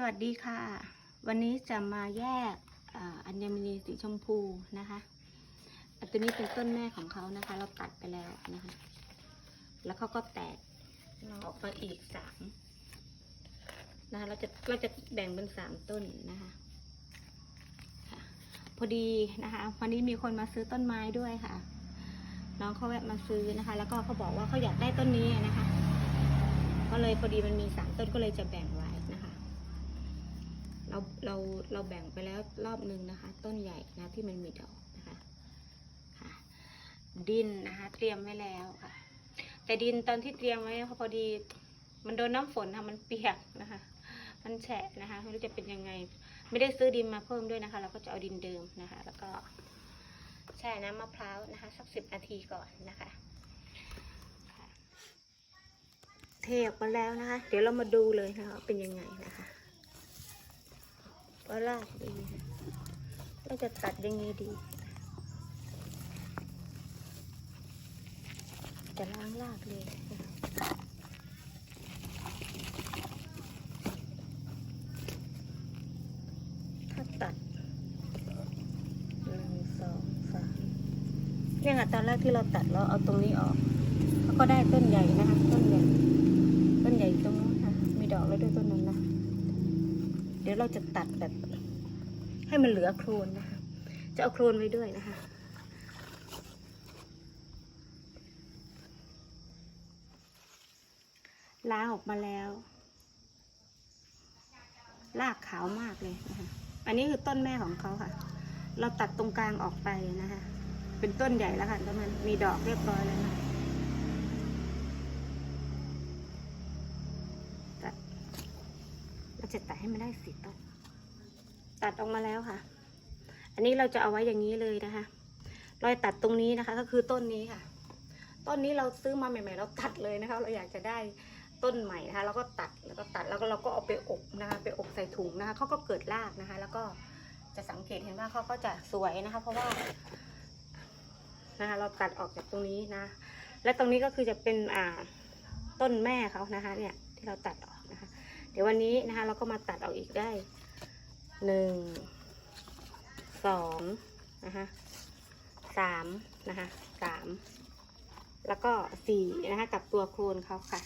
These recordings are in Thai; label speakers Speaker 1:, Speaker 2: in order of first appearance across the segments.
Speaker 1: สวัสดีค่ะ วันนี้จะมาแยกอัญมณีสีชมพูนะคะตัวนี้เป็นต้นแม่ของเขานะคะ เราตัดไปแล้วนะคะ แล้วเขาก็แตกออกมาอีกสามนะคะเราจะเราจะแบ่งเป็นสามต้นนะคะพอดีนะคะวันนี้มีคนมาซื้อต้นไม้ด้วยค่ะ น้องเขาแวะมาซื้อนะคะ แล้วก็เขาบอกว่าเขาอยากได้ต้นนี้นะคะ ก็เลยพอดีมันมีสามต้นก็เลยจะแบ่ง เราเราเราแบ่งไปแล้วรอบหนึ่งนะคะ ต้นใหญ่นะที่มันมีดอกนะคะค่ะดินนะคะ เตรียมไว้แล้วค่ะ แต่ดินตอนที่เตรียมไว้พอดี มันโดนน้ำฝนค่ะมันเปียกนะคะ มันแฉะนะคะไม่รู้จะเป็นยังไง ไม่ได้ซื้อดินมาเพิ่มด้วยนะคะ เราก็จะเอาดินเดิมนะคะ แล้วก็แช่น้ำมะพร้าวนะคะสักสิบนาทีก่อนนะคะเทออกมาแล้วนะคะ เดี๋ยวเรามาดูเลยนะคะเป็นยังไงนะคะ ว่ารากดีเราจะตัดยังไงดี จะล้างรากเลยถ้าตัดหนึ่งสองสามเนี่ยค่ะตอนแรกที่เราตัดเราเอาตรงนี้ออกเขาก็ได้ต้นใหญ่นะคะต้นใหญ่ต้นใหญ่ตรงนู้นค่ะมีดอกแล้วด้วยต้นนั้นนะ ดี๋ยวเราจะตัดแบบ ให้มันเหลือโครนนะคะ จะเอาโครนไว้ด้วยนะคะล้างออกมาแล้วรากขาวมากเลยนะคะ อันนี้คือต้นแม่ของเขาค่ะ เราตัดตรงกลางออกไปนะคะ เป็นต้นใหญ่แล้วค่ะแล้วมันมีดอกเรียบร้อยแล้วนะ จะตัดให้มันได้สีต้นตัดออกมาแล้วค่ะ อันนี้เราจะเอาไว้อย่างนี้เลยนะคะ รอยตัดตรงนี้นะคะ ก็คือต้นนี้ค่ะ ต้นนี้เราซื้อมาใหม่ ๆ เราตัดเลยนะคะ เราอยากจะได้ต้นใหม่นะคะ แล้วก็ตัด แล้วก็ตัด แล้วก็เราก็เอาไปอบนะคะ ไปอบใส่ถุงนะคะ เขาก็เกิดรากนะคะ แล้วก็จะสังเกตเห็นว่าเขาก็จะสวยนะคะ เพราะว่านะคะ เราตัดออกจากตรงนี้นะ และตรงนี้ก็คือจะเป็นอ่าต้นแม่เขานะคะ เนี่ย ที่เราตัดออก ดี๋ยววันนี้นะคะ เราก็มาตัดออกอีกได้หนึ่งสองนะคะสามนะคะสามแล้วก็สี่นะคะ กับตัวโครนเขาค่ะ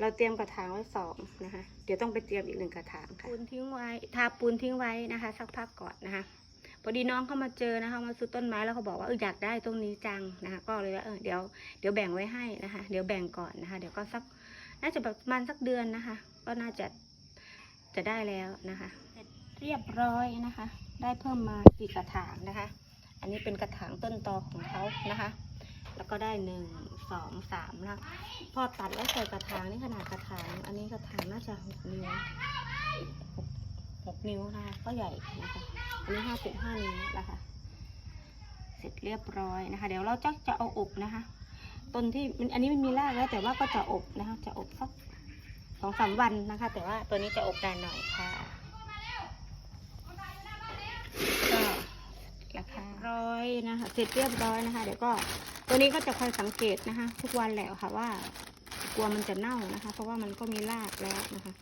Speaker 1: เราเตรียมกระถางไว้สองนะคะ เดี๋ยวต้องไปเตรียมอีกหนึ่งกระถางค่ะปูนทิ้งไว้ทาปูนทิ้งไว้นะคะ สักพักก่อนนะคะพอดีน้องเขามาเจอนะคะมาซื้อต้นไม้แล้วเขาบอกว่าเอออยากได้ต้นนี้จังนะคะ ก็เลยว่าเออเดี๋ยวเดี๋ยวแบ่งไว้ให้นะคะ เดี๋ยวแบ่งก่อนนะคะ เดี๋ยวก็สัก น่าจะประมาณสักเดือนนะคะ ก็น่าจะจะได้แล้วนะคะเสร็จเรียบร้อยนะคะ ได้เพิ่มมาสี่กระถางนะคะ อันนี้เป็นกระถางต้นตอของเขานะคะ แล้วก็ได้หนึ่งสองสามนะคะพอตัดแล้วใส่กระถางนี่ขนาดกระถาง อันนี้กระถางน่าจะหกนิ้วหกหกนิ้วนะคะก็ใหญ่นะคะ อันนี้ห้าสิบห้านิ้วนะคะ เสร็จเรียบร้อยนะคะ เดี๋ยวเราจะจะเอาอบนะคะ ต้นที่มันอันนี้มันมีรากแล้ว แต่ว่าก็จะอบนะคะ จะอบสักสองสามวันนะคะ แต่ว่าตัวนี้จะอบนานหน่อยค่ะก็ราคาร้อยนะคะเสร็จเรียบร้อยนะคะ เดี๋ยวก็ตัวนี้ก็จะคอยสังเกตนะคะ ทุกวันแหละค่ะว่า กลัวมันจะเน่านะคะ เพราะว่ามันก็มีรากแล้วนะคะ